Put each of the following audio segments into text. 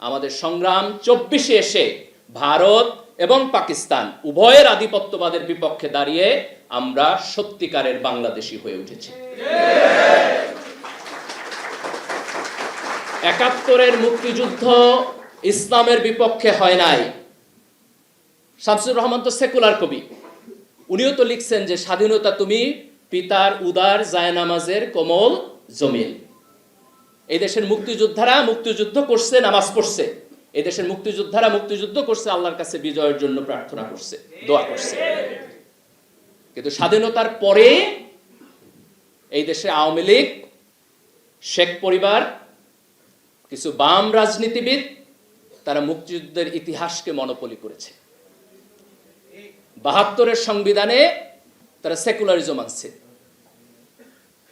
আমাদের সংগ্রাম চব্বিশে এসে ভারত এবং পাকিস্তান উভয়ের আধিপত্যবাদের বিপক্ষে দাঁড়িয়ে আমরা সত্যিকারের বাংলাদেশী হয়ে উঠেছি। একাত্তরের মুক্তিযুদ্ধ ইসলামের বিপক্ষে হয় নাই। শামসুর রহমান তো সেকুলার কবি। উনিও তো লিখছেন যে, স্বাধীনতা তুমি পিতার উদার জায়নামাজের কোমল জমিন। এই দেশের মুক্তিযোদ্ধারা মুক্তিযুদ্ধ করছে, নামাজ পড়ছে। এই দেশের মুক্তিযোদ্ধারা মুক্তিযুদ্ধ করছে, আল্লাহর কাছে বিজয়ের জন্য প্রার্থনা করছে, দোয়া করছে। কিন্তু স্বাধীনতার পরে এই দেশে আওয়ামী লীগ, শেখ পরিবার, কিছু বাম রাজনীতিবিদ, তারা মুক্তিযুদ্ধের ইতিহাসকে মনোপলি করেছে। বাহাত্তরের সংবিধানে তারা সেকুলারিজম আনছে।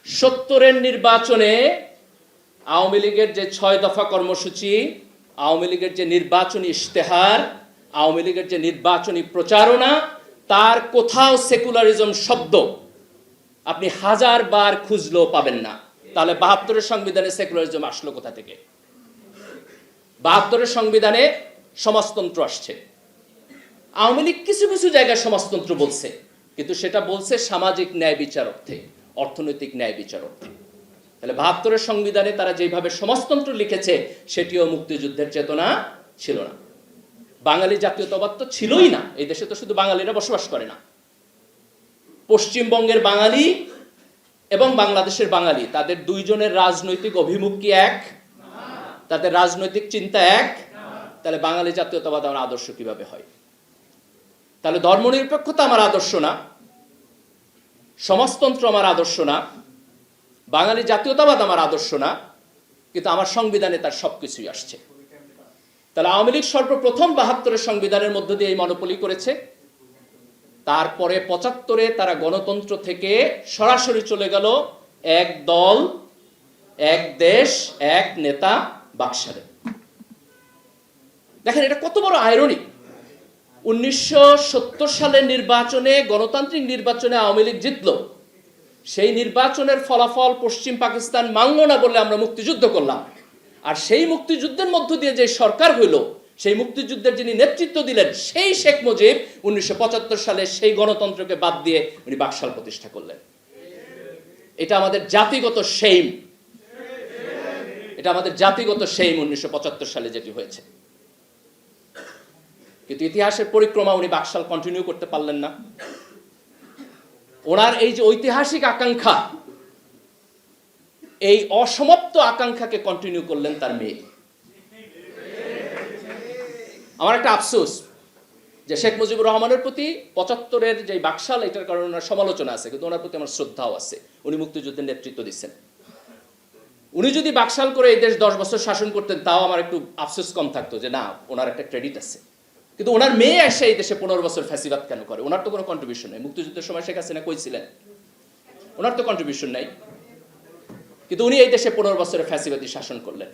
সত্তরের নির্বাচনে আওয়ামী লীগের যে ছয় দফা কর্মসূচি, আওয়ামী লীগের যে নির্বাচনী ইশতেহার, আওয়ামী লীগের যে নির্বাচনী প্রচারণা, তার কোথাও সেকুলারিজম শব্দ আপনি হাজার বার খুঁজলেও পাবেন না। তাহলে বাহাত্তরের সংবিধানে সেকুলারিজম আসলো কোথা থেকে? বাহাত্তরের সংবিধানে সমাজতন্ত্র আসছে। আওয়ামী লীগ কিছু কিছু জায়গায় সমাজতন্ত্র বলছে, কিন্তু সেটা বলছে সামাজিক ন্যায় বিচার অর্থে, অর্থনৈতিক ন্যায় বিচার অর্থে। তাহলে বাহাত্তরের সংবিধানে তারা যেভাবে সমাজতন্ত্র লিখেছে, সেটিও মুক্তিযুদ্ধের চেতনা ছিল না। বাঙালি জাতীয়তাবাদ তো ছিলই না। এই দেশে তো শুধু বাঙালিরা বসবাস করে না। পশ্চিমবঙ্গের বাঙালি এবং বাংলাদেশের বাঙালি, তাদের দুইজনের রাজনৈতিক অভিমুখ কি এক? তাদের রাজনৈতিক চিন্তা এক? তাহলে বাঙালি জাতীয়তাবাদ আমার আদর্শ কীভাবে হয়? তাহলে ধর্মনিরপেক্ষতা আমার আদর্শ না। সমাজতন্ত্র আমার আদর্শ না। বাঙালি জাতীয়তাবাদ আমার আদর্শ না, কিন্তু আমার সংবিধানে তার সবকিছুই আসছে। তাহলে আওয়ামী লীগ সর্বপ্রথম বাহাত্তরের সংবিধানের মধ্য দিয়ে এই মনোপলি করেছে। তারপরে পঁচাত্তরে তারা গণতন্ত্র থেকে সরাসরি চলে গেল এক দল, এক দেশ, এক নেতা বাকশালে। দেখেন, এটা কত বড় আয়রনিক উনিশশো সালের নির্বাচনে, গণতান্ত্রিক নির্বাচনে আওয়ামী লীগ জিতল। সেই নির্বাচনের ফলাফল পশ্চিম পাকিস্তান মানল না বলে আমরা মুক্তিযুদ্ধ করলাম। আর সেই মুক্তিযুদ্ধের মধ্য দিয়ে যে সরকার হইল, সেই মুক্তিযুদ্ধের যিনি নেতৃত্ব দিলেন, সেই শেখ মুজিব উনিশশো পঁচাত্তর সালে সেই গণতন্ত্রকে বাদ দিয়ে উনি বাকশাল প্রতিষ্ঠা করলেন। এটা আমাদের জাতিগত সেইম এটা আমাদের জাতিগত সেইম উনিশশো পঁচাত্তর সালে যেটি হয়েছে। কিন্তু ইতিহাসের পরিক্রমা উনি বাকশাল কন্টিনিউ করতে পারলেন না। ওনার এই যে ঐতিহাসিক আকাঙ্ক্ষা, এই অসমাপ্ত আকাঙ্ক্ষাকে কন্টিনিউ করলেন তার মেয়ে। আমার একটা আফসোস যে শেখ মুজিবুর রহমানের প্রতি পঁচাত্তরের যে বাকশাল, এটার কারণে ওনার সমালোচনা আছে, কিন্তু ওনার প্রতি আমার শ্রদ্ধাও আছে। উনি মুক্তিযুদ্ধের নেতৃত্ব দিচ্ছেন। উনি যদি বাকশাল করে এই দেশ দশ বছর শাসন করতেন, তাও আমার একটু আফসোস কম থাকতো যে না, ওনার একটা ক্রেডিট আছে। কিন্তু ওনার মেয়ে এসে এই দেশে পনেরো বছর ফ্যাসিবাদ কেন করে? ওনার তো কোনো কন্ট্রিবিউশন নেই। মুক্তিযুদ্ধের সময় শেখ হাসিনা কইছিলেন ওনার তো কন্ট্রিবিউশন নাই। কিন্তু উনি এই দেশে পনেরো বছরের ফ্যাসিবাদী শাসন করলেন।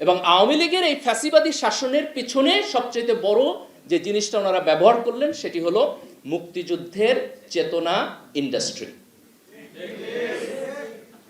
এবং আওয়ামী লীগের এই ফ্যাসিবাদী শাসনের পিছনে সবচেয়ে বড় যে জিনিসটা ওনারা ব্যবহার করলেন, সেটি হলো মুক্তিযুদ্ধের চেতনা ইন্ডাস্ট্রি